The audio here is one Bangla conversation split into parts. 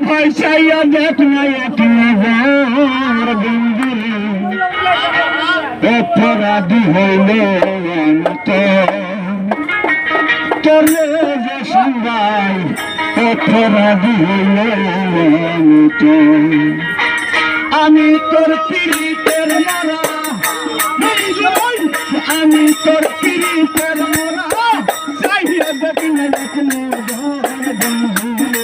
ভাই চাইয়া দেখ না এক নজর বন্ধুরে অপরাধী হইল অন্ত তোরে যে সন্ধ্যায় অপরাধী হইল অন্ত আমি তোর পীড়িতের আমি তোর পীড়িতের মারা। বন্ধু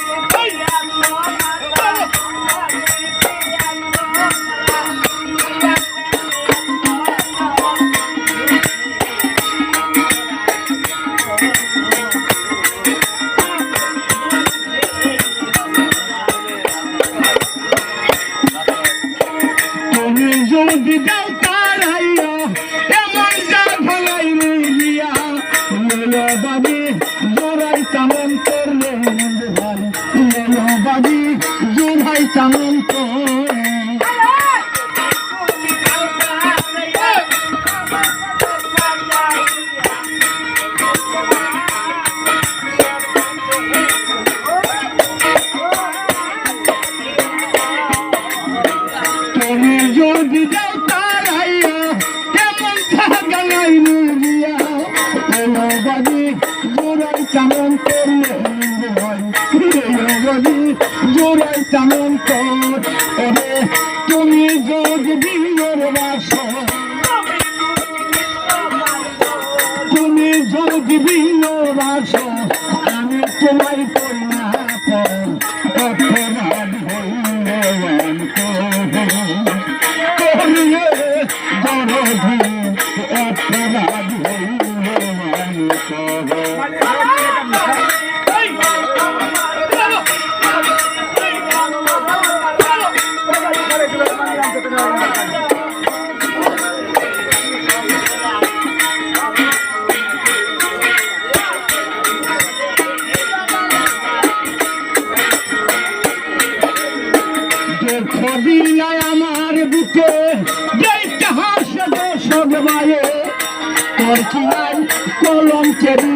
যদি যাও তারাইয়া এমন যা ভলাই রইয়া লেলো বাবি জোড়াই তামন করলে লেলো বাবি জোড়াই তামন করে। তুমি তুমি যোগ বাস তুমি যোগ বিয়ের বাস আমি তোমায় আমার বুকে হাসে সব মায়ে তোর কি নাই কলম কেরি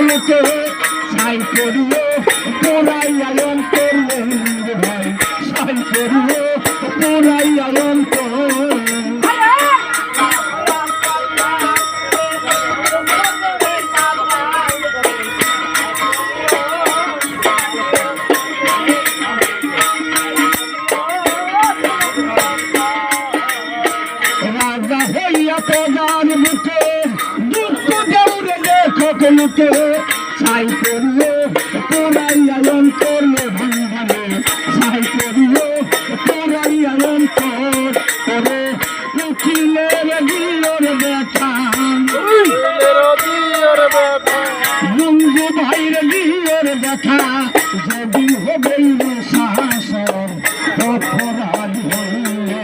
দেখো সাই করিও পোড়াই আয়ন করলেন ভাই। সাই করিও পোড়াই আয়ন রাজা হইয়া প্রধান বুঝে দুঃখ গৌরে দেখো কলুকে সাই করিও পোড়াই আয়ন করলে ভাঙালে সাই করিও আয়ন করে। উঠিলের দিলর দেখা বন্ধু ভাইর দিলর দেখা যেদিন হবে শাসন অপরাধ হইলে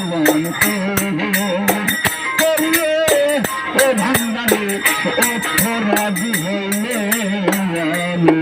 মনকে করলে ও ভান্ডারে অপরাধ হইলে আমি